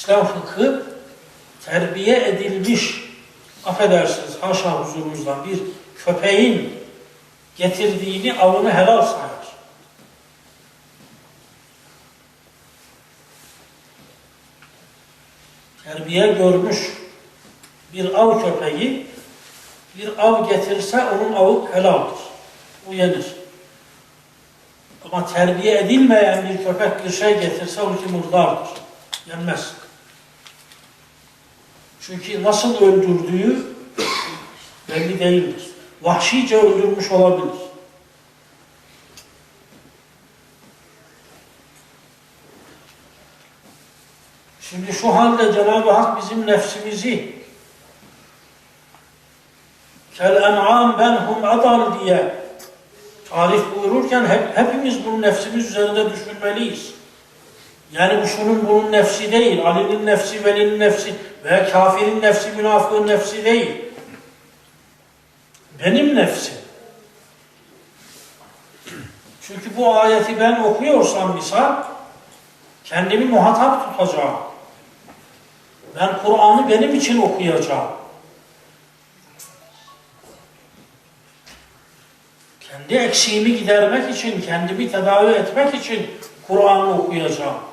İslam fıkhı terbiye edilmiş, affedersiniz haşa huzurunuzdan bir köpeğin getirdiğini avını helal sayar. Terbiye görmüş bir av köpeği bir av getirse onun avı helaldir. O yenir. Ama terbiye edilmeyen bir köpek bir şey getirse o için murdardır. Yenmez. Çünkü nasıl öldürdüğü belli değildir. Vahşice öldürmüş olabilir. Şimdi şu halde Cenab-ı Hak bizim nefsimizi kel en'am ben hum adal diye tarif buyururken hep, hepimiz bunu nefsimiz üzerinde düşünmeliyiz. Yani bu şunun bunun nefsi değil, Ali'nin nefsi, Veli'nin nefsi veya kafirin nefsi, münafığın nefsi değil. Benim nefsim. Çünkü bu ayeti ben okuyorsam misal, kendimi muhatap tutacağım. Ben Kur'an'ı benim için okuyacağım. Kendi eksiğimi gidermek için, kendimi tedavi etmek için Kur'an'ı okuyacağım.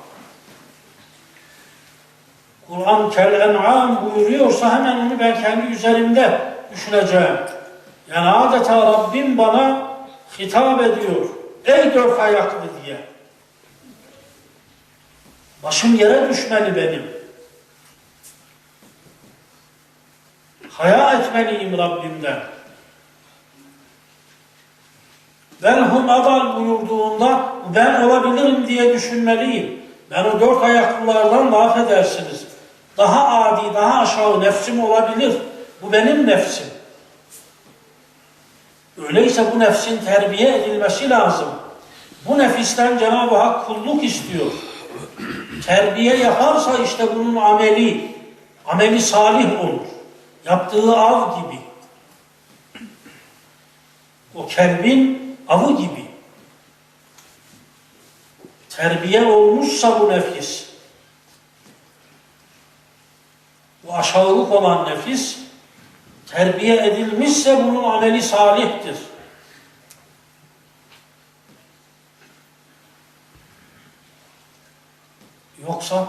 Kur'an kel en'am buyuruyorsa hemen onu ben kendi üzerimde düşüneceğim. Yani adeta Rabbim bana hitap ediyor. Ey dört ayaklı diye. Başım yere düşmeli benim. Haya etmeliyim Rabbimden. Ben hum adal buyurduğunda ben olabilirim diye düşünmeliyim. Ben o dört ayaklılardan laf. Daha adi, daha aşağı nefsim olabilir. Bu benim nefsim. Öyleyse bu nefsin terbiye edilmesi lazım. Bu nefisten Cenab-ı Hak kulluk istiyor. Terbiye yaparsa işte bunun ameli, ameli salih olur. Yaptığı av gibi. O kelbin avı gibi. Terbiye olmuşsa bu nefis, bu aşağılık olan nefis, terbiye edilmişse bunun ameli salihtir. Yoksa